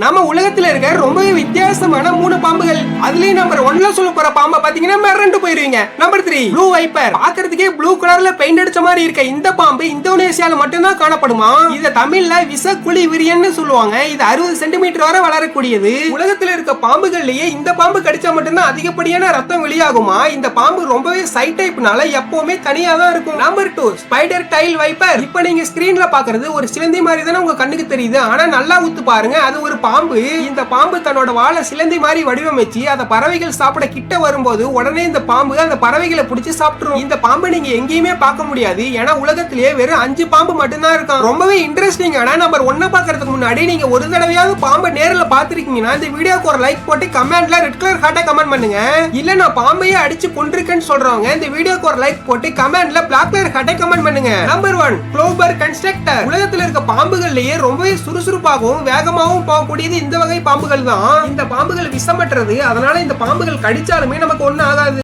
நம்ம உலகத்துல இருக்க ரொம்பவே வித்தியாசமான மூணு பாம்புகள். அதுலயும் நம்பர் ஒன்ல சொல்ல போற பாம்பை பாத்தீங்கன்னா மிரண்டு போயிருவீங்க. நம்பர் த்ரீ ப்ளூ வைப்பர் பாக்குறதுக்கே ப்ளூ கலர்ல பெயிண்ட் அடிச்ச மாதிரி இருக்க இந்த பாம்பு இந்த இந்தோனேசியால மட்டும்தான் காணப்படுமா? இத தமிழ்ல குழி விரியன்னு சொல்லுவாங்க. இது அறுபது சென்டிமீட்டர் வரை வளரக்கூடியது. உலகத்துல இருக்க பாம்புகள்லயே இந்த பாம்பு கடிச்சா மட்டும்தான் அதிகப்படியான ரத்தம் வெளியாகுமா? இந்த பாம்பு ரொம்பவே சைட் டைப்னால எப்பவுமே தனியா தான் இருக்கும். Number two spider tail viper இப்ப நீங்க ஸ்கிரீன்ல பாக்குறது ஒரு சிலந்தி மாதிரி தானே உங்க கண்ணுக்கு தெரியுது. ஆனா நல்லா ஊத்து பாருங்க அது ஒரு பாம்பு. இந்த பாம்பு தன்னோட வாழை சிலந்தி மாதிரி வடிவமைச்சு அதை பறவைகள் சாப்பிட கிட்ட வரும்போது உடனே இந்த பாம்பு அந்த பறவைகளை பிடிச்சி சாப்பிட்டுரும். இந்த பாம்பு நீங்க எங்கேயுமே பார்க்க முடியாது. ஏன்னா உலகத்திலேயே வெறும் அஞ்சு பாம்பு மட்டும்தான் இருக்கான். ரொம்பவே இன்ட்ரெஸ்டிங் ஆனா நம்பர் ஒன்னை பாக்குறதுக்கு முன்னாடி நீங்க ஒரு தடவையாவது பாம்பை நேரில் பாத்திருக்கீங்கன்னா இந்த வீடியோக்கு ஒரு லைக் போட்டு கமெண்ட்ல ரெட் கலர் ஹார்ட்டா கமெண்ட் பண்ணுங்க. இல்ல நான் பாம்பையே அடிச்சு கொண்டிருக்கேன்னு சொல்றவங்க இந்த வீடியோக்கு ஒரு லைக் போட்டு கமெண்ட்ல பிளாக் கலர் ஹார்ட்டை கமெண்ட் பண்ணுங்க. நம்பர் ஒன் குளோபர் கன்ஸ்ட்ரக்டர் உலகத்துல இருக்க பாம்புகள்லயே ரொம்பவே சுறுசுறுப்பாகவும் வேகமாகவும் போகக்கூடியது இந்த வகை பாம்புகள் தான். இந்த பாம்புகள் விஷமற்றது. அதனால இந்த பாம்புகள் கடிச்சாலுமே நமக்கு ஒன்றும் ஆகாது.